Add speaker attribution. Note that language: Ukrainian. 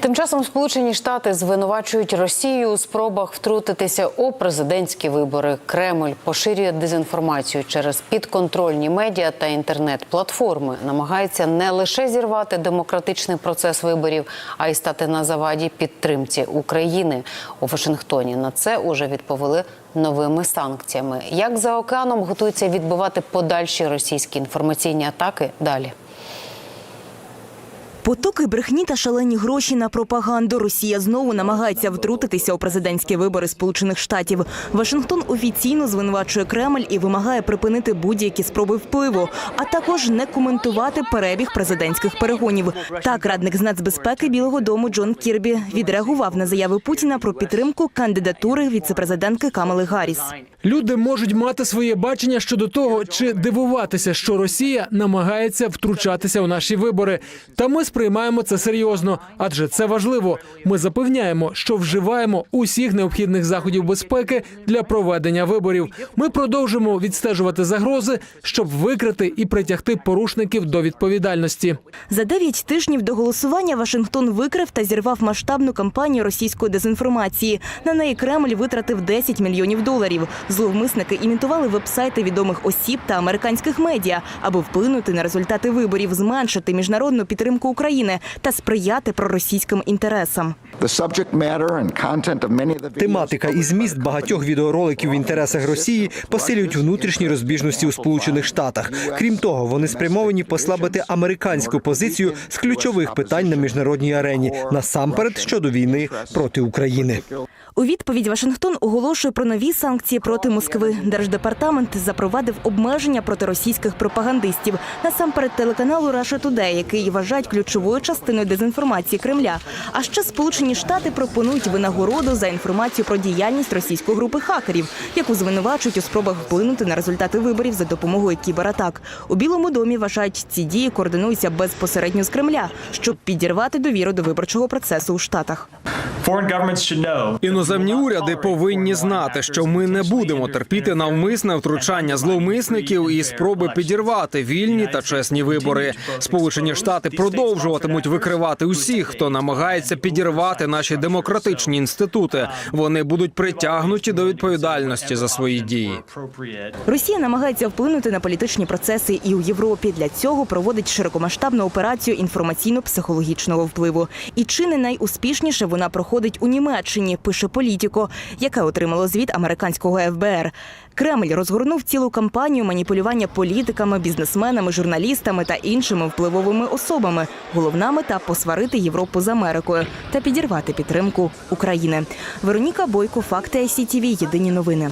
Speaker 1: Тим часом Сполучені Штати звинувачують Росію у спробах втрутитися у президентські вибори. Кремль поширює дезінформацію через підконтрольні медіа та інтернет-платформи. Намагається не лише зірвати демократичний процес виборів, а й стати на заваді підтримці України у Вашингтоні. На це уже відповіли новими санкціями. Як за океаном готуються відбивати подальші російські інформаційні атаки? Далі.
Speaker 2: Потоки брехні та шалені гроші на пропаганду. Росія знову намагається втрутитися у президентські вибори Сполучених Штатів. Вашингтон офіційно звинувачує Кремль і вимагає припинити будь-які спроби впливу, а також не коментувати перебіг президентських перегонів. Так, радник з нацбезпеки Білого Дому Джон Кірбі відреагував на заяви Путіна про підтримку кандидатури віцепрезидентки Камали Гарріс.
Speaker 3: Люди можуть мати своє бачення щодо того, чи дивуватися, що Росія намагається втручатися у наші вибори. Та ми сприймаємо це серйозно, адже це важливо. Ми запевняємо, що вживаємо усіх необхідних заходів безпеки для проведення виборів. Ми продовжимо відстежувати загрози, щоб викрити і притягти порушників до відповідальності.
Speaker 2: За дев'ять тижнів до голосування Вашингтон викрив та зірвав масштабну кампанію російської дезінформації. На неї Кремль витратив 10 мільйонів доларів. Зловмисники імітували вебсайти відомих осіб та американських медіа, аби вплинути на результати виборів, зменшити міжнародну підтримку України та сприяти проросійським інтересам.
Speaker 4: Тематика і зміст багатьох відеороликів в інтересах Росії посилюють внутрішні розбіжності у Сполучених Штатах. Крім того, вони спрямовані послабити американську позицію з ключових питань на міжнародній арені, насамперед щодо війни проти України.
Speaker 2: У відповідь Вашингтон оголошує про нові санкції проти Москви. Держдепартамент запровадив обмеження проти російських пропагандистів. Насамперед телеканалу Russia Today, який вважають ключовою частиною дезінформації Кремля. А ще Сполучені Штати пропонують винагороду за інформацію про діяльність російської групи хакерів, яку звинувачують у спробах вплинути на результати виборів за допомогою кібератак. У Білому домі вважають, ці дії координуються безпосередньо з Кремля, щоб підірвати довіру до виборчого процесу у Штатах.
Speaker 5: Foreign governments should know
Speaker 6: Іноземні уряди повинні знати, що ми не будемо терпіти навмисне втручання зловмисників і спроби підірвати вільні та чесні вибори. Сполучені Штати продовжуватимуть викривати усіх, хто намагається підірвати наші демократичні інститути. Вони будуть притягнуті до відповідальності за свої дії.
Speaker 2: Росія намагається вплинути на політичні процеси і у Європі. Для цього проводить широкомасштабну операцію інформаційно-психологічного впливу. І чи не найуспішніше вона проходить у Німеччині, пише Політіко, яке отримало звіт американського ФБР. Кремль розгорнув цілу кампанію маніпулювання політиками, бізнесменами, журналістами та іншими впливовими особами. Головна мета посварити Європу з Америкою та підірвати підтримку України. Вероніка Бойко, факти ICTV, Єдині новини.